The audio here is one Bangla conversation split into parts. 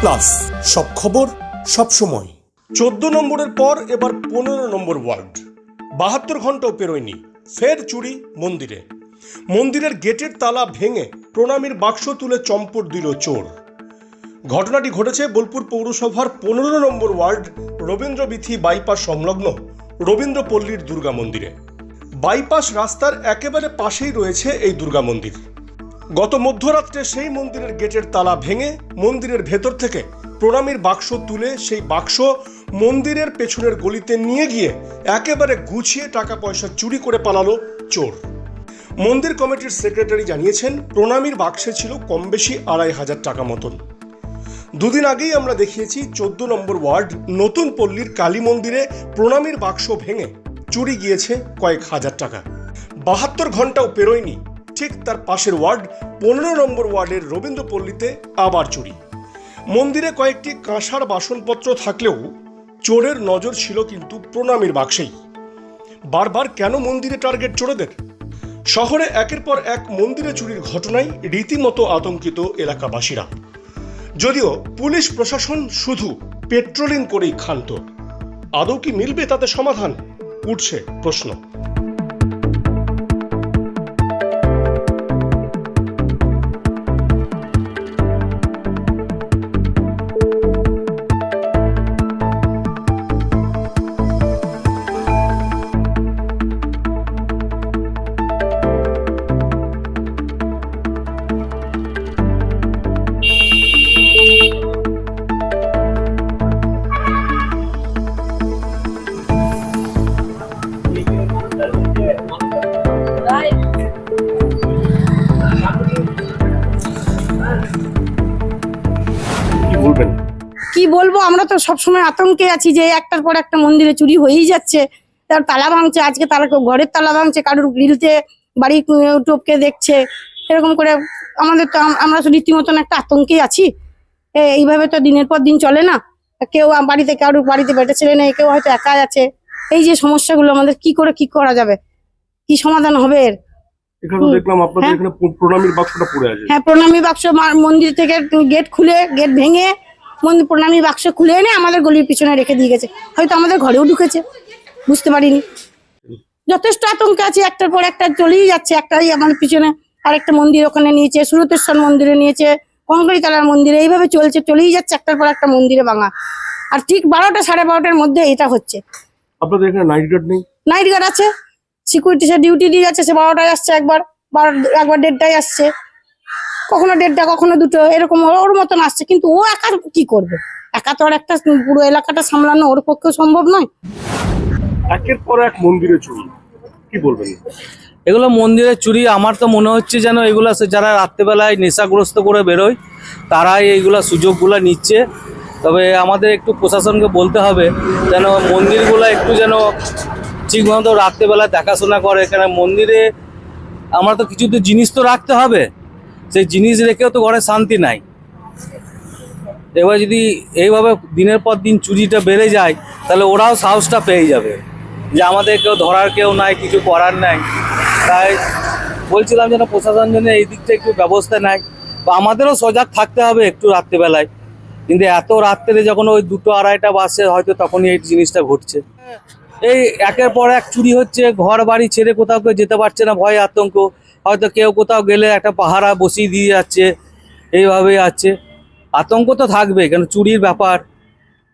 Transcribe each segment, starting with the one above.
প্লাস সব খবর, সব সময়। চোদ্দ নম্বরের পর এবার পনেরো নম্বর ওয়ার্ড। বাহাত্তর ঘন্টাও পেরোয়নি। ফের চুরি মন্দিরে। মন্দিরের গেটের তালা ভেঙে প্রণামীর বাক্স তুলে চম্পট দিল চোর। ঘটনাটি ঘটেছে বোলপুর পৌরসভার পনেরো নম্বর ওয়ার্ড রবীন্দ্রবিথি বাইপাস সংলগ্ন রবীন্দ্রপল্লীর দুর্গা মন্দিরে। বাইপাস রাস্তার একেবারে পাশেই রয়েছে এই দুর্গা মন্দির। গত মধ্যরাত্রে সেই মন্দিরের গেটের তালা ভেঙে মন্দিরের ভেতর থেকে প্রণামীর বাক্স তুলে সেই বাক্স মন্দিরের পেছনের গলিতে নিয়ে গিয়ে একেবারে গুছিয়ে টাকা পয়সা চুরি করে পালালো চোর। মন্দির কমিটির সেক্রেটারি জানিয়েছেন, প্রণামীর বাক্সে ছিল কম বেশি আড়াই হাজার টাকা মতন। দুদিন আগেই আমরা দেখিয়েছি, চোদ্দ নম্বর ওয়ার্ড, নতুন পল্লীর কালী মন্দিরে প্রণামীর বাক্স ভেঙে চুরি গিয়েছে কয়েক হাজার টাকা। বাহাত্তর ঘন্টাও পেরোয়নি। ঠিক তার পাশের ওয়ার্ড, পনেরো নম্বর ওয়ার্ডের রবীন্দ্রপল্লীতে আবার চুরি। মন্দিরে কয়েকটি কাঁসার বাসনপত্র থাকলেও চোরের নজর ছিল কিন্তু প্রণামীর বাক্সেই। বারবার কেন মন্দিরে টার্গেট চোরেদের? শহরে একের পর এক মন্দিরে চুরির ঘটনায় রীতিমতো আতঙ্কিত এলাকাবাসীরা। যদিও পুলিশ প্রশাসন শুধু পেট্রোলিং করেই ক্ষান্ত। আদৌ কি মিলবে তাতে সমাধান? উঠছে প্রশ্ন। বলবেন। কি বলব? আমরা তো সবসময় আতঙ্কে আছি যে একটার পর একটা মন্দিরে চুরি হয়েই যাচ্ছে। তার তালা ভাঙছে, আজকে কেউ ঘরের তালা ভাঙছে, কারোর গ্রিলতে বাড়ি টপকে দেখছে। এরকম করে আমাদের তো আমরা তো রীতিমতন একটা আতঙ্কে আছি। এইভাবে তো দিনের পর দিন চলে না। কেউ বাড়িতে, কারোর বাড়িতে বেটা ছেলে নেই, কেউ হয়তো একাই আছে। এই যে সমস্যাগুলো আমাদের কি করে কি করা যাবে? কি সমাধান হবে এর? এখানে দেখলাম আপনাদের হ্যাঁ। এখানে প্রণামীর বাক্সটা পড়ে আছে। হ্যাঁ প্রণামী বাক্স মন্দির থেকে গেট খুলে গেট ভেঙে মন্দির প্রণামী বাক্স খুলে এনে আমাদের গলির পিছনে রেখে দিয়ে গেছে। হয়তো আমাদের ঘরেও ঢুকেছে বুঝতে পারিনি। যথেষ্ট আতঙ্কে আছে একটার পর একটা চলেই যাচ্ছে একটাই আমার পিছনে। আরেকটা মন্দির ওখানে নিয়েছে সুরতেশ্বর মন্দিরে নিয়েছে কঙ্করিতলার মন্দিরে এইভাবে চলছে চলেই যাচ্ছে একটার পর একটা মন্দিরে ভাঙা। আর ঠিক বারোটা সাড়ে বারোটার মধ্যে এটা হচ্ছে। আপনাদের এখানে নাইট গার্ড নেই? নাইট গার্ড আছে। সিকিউরিটি সে ডিউটি দিয়ে যাচ্ছে সে বারোটায় আসছে একবার বারো একবার দেড়টায় আসছে। কখনো দেড়টা কখনো দুটো এরকম ওর- মতন আসছে কিন্তু ও একা কি করবে? একা তো আর একটা পুরো এলাকাটা সামলানো ওর পক্ষে সম্ভব নয়। একের পর এক মন্দিরে চুরি। কি বলবেন? এগুলো মন্দিরের চুরি আমার তো মনে হচ্ছে যেন এগুলো সে যারা রাত্রেবেলায় নেশাগ্রস্ত করে বেরোয় তারাই এইগুলো সুযোগগুলো নিচ্ছে। তবে আমাদের একটু প্রশাসনকে বলতে হবে যেন মন্দিরগুলো একটু যেন ঠিকমতো রাত্রেবেলা দেখাশোনা করে, কেন মন্দিরে আমরা তো কিছু তো জিনিস তো রাখতে হবে। সেই জিনিস রেখেও তো ঘরে শান্তি নাই। এবার যদি এইভাবে দিনের পর দিন চুরিটা বেড়ে যায়, তাহলে ওরাও সাহসটা পেয়ে যাবে যে আমাদের কেউ ধরার কেউ নাই, কিছু করার নাই। তাই বলছিলাম যেন প্রশাসন যেন এই দিকটা একটু ব্যবস্থা নেয়। বা আমাদেরও সজাগ থাকতে হবে একটু রাত্রেবেলায়। কিন্তু এত রাত্রে যখন ওই দুটো আড়াইটা বাসে হয়তো তখনই এই জিনিসটা ঘটছে। এই একের পর এক চুরি হচ্ছে ঘর বাড়ি ছেড়ে কোথাও কেউ যেতে পারছে না, ভয়, আতঙ্ক। হয়তো কেউ কোথাও গেলে একটা পাহারা বসিয়ে দিয়ে যাচ্ছে, এইভাবেই আছে। আতঙ্ক তো থাকবে, কেন চুরির ব্যাপার।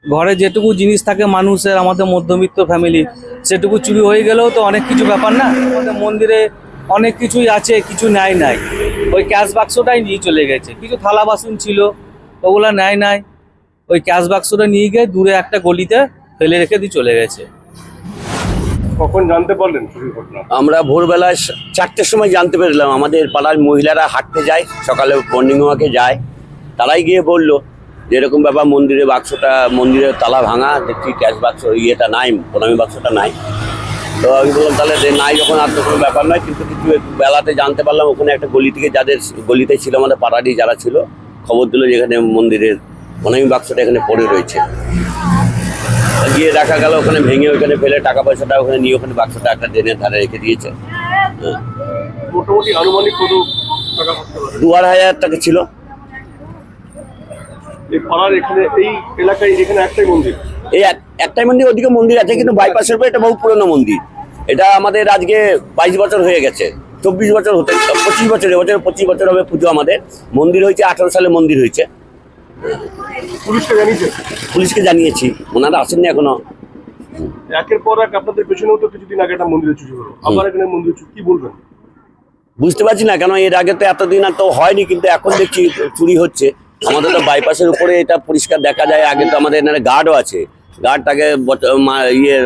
ঘরে যেটুকু জিনিস থাকে মানুষের, আমাদের মধ্যবিত্ত ফ্যামিলি সেটুকু চুরি হয়ে গেলেও তো অনেক কিছু ব্যাপার না। আমাদের মন্দিরে অনেক কিছুই আছে, কিছু নেয় নাই। ওই ক্যাশ বাক্সটাই নিয়ে চলে গেছে। কিছু থালা বাসন ছিল, ওগুলো নেয় নাই। ওই ক্যাশ বাক্সটা নিয়ে গিয়ে দূরে একটা গলিতে ফেলে রেখে দিয়ে চলে গেছে। কখন জানতে পারলেন আমরা ভোরবেলায় চারটের সময় জানতে পেরেছিলাম। আমাদের পাড়ার মহিলারা হাঁটতে যায়, সকালে ওয়াকে যায়। তারাই গিয়ে বলল, যে এরকম ব্যাপার, মন্দিরে বাক্সটা, মন্দিরের তালা ভাঙা দেখছি ক্যাশ বাক্স ইয়েটা নাই প্রণামী বাক্সটা নাই। তো আমি বললাম, তাহলে নাই যখন, আর তো কোনো ব্যাপার নয়। কিন্তু কিছু বেলাতে জানতে পারলাম, ওখানে একটা গলি থেকে যাদের গলিতে ছিল আমাদের পাড়ারই যারা ছিল, খবর দিল যে এখানে মন্দিরের প্রণামী বাক্সটা এখানে পড়ে রয়েছে। গিয়ে দেখা গেল ওখানে ভেঙে ওখানে ফেলে টাকা পয়সাটা ওখানে নিয়ে ওখানে বাক্সটা একটা ড্রেনের ধারে রেখে দিয়েছে। হ্যাঁ। মোটামুটি আনুমানিক কত টাকা দু আড়াই হাজার টাকা ছিল। এই পাড়ার এখানে এই এলাকায় এখানে একটাই মন্দির? এই একটাই মন্দির ওদিকে মন্দির আছে কিন্তু বাইপাসের উপরে এটা বহু পুরনো মন্দির। এটা আমাদের আজকে বাইশ বছর হয়ে গেছে চব্বিশ বছর হতে পঁচিশ বছর এবছর পঁচিশ বছর হবে পুজো আমাদের। মন্দির হয়েছে আঠারো সালে মন্দির হয়েছে। পুলিশকে জানিয়েছে? পুলিশকে জানিয়েছি। ওনারা আসেননি এখনও। একের পর এক আপনাদের পেছনেও তো কিছুদিন আগে একটা মন্দিরে চুরি হলো। আবার এখানে মন্দিরে চুরি কি বলবেন? বুঝতে পারছি না কেন এর আগে তো এতদিন আর তো হয়নি কিন্তু এখন দেখছি চুরি হচ্ছে। আমাদের তো বাইপাসের উপরে এটা পরিষ্কার দেখা যায়। আগে তো আমাদের এখানে গার্ডও আছে। গার্ডটাকে ইয়ে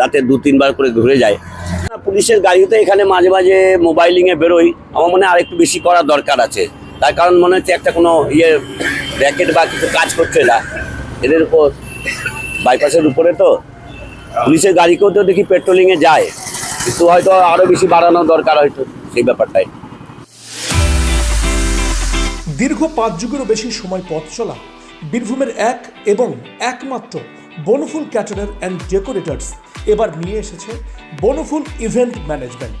রাতে দু তিনবার করে ঘুরে যায়। পুলিশের গাড়িতে এখানে মাঝে মাঝে মোবাইলিংয়ে বেরোই। আমার মনে হয় আরেকটু বেশি করার দরকার আছে। তার কারণ মনে হচ্ছে একটা কোনো ইয়ে র্যাকেট বা কিছু কাজ করছে না। এদের উপর বাইপাসের উপরে তো। পুলিশের গাড়িকেও তো দেখি পেট্রোলিংয়ে যায়। কিন্তু হয়তো আরও বেশি বাড়ানো দরকার হয়তো সেই ব্যাপারটাই। দীর্ঘ পাঁচ যুগেরও বেশি সময় পথ চলা, বীরভূমের এক এবং একমাত্র বনফুল ক্যাটারার অ্যান্ড ডেকোরেটার্স এবার নিয়ে এসেছে বনফুল ইভেন্ট ম্যানেজমেন্ট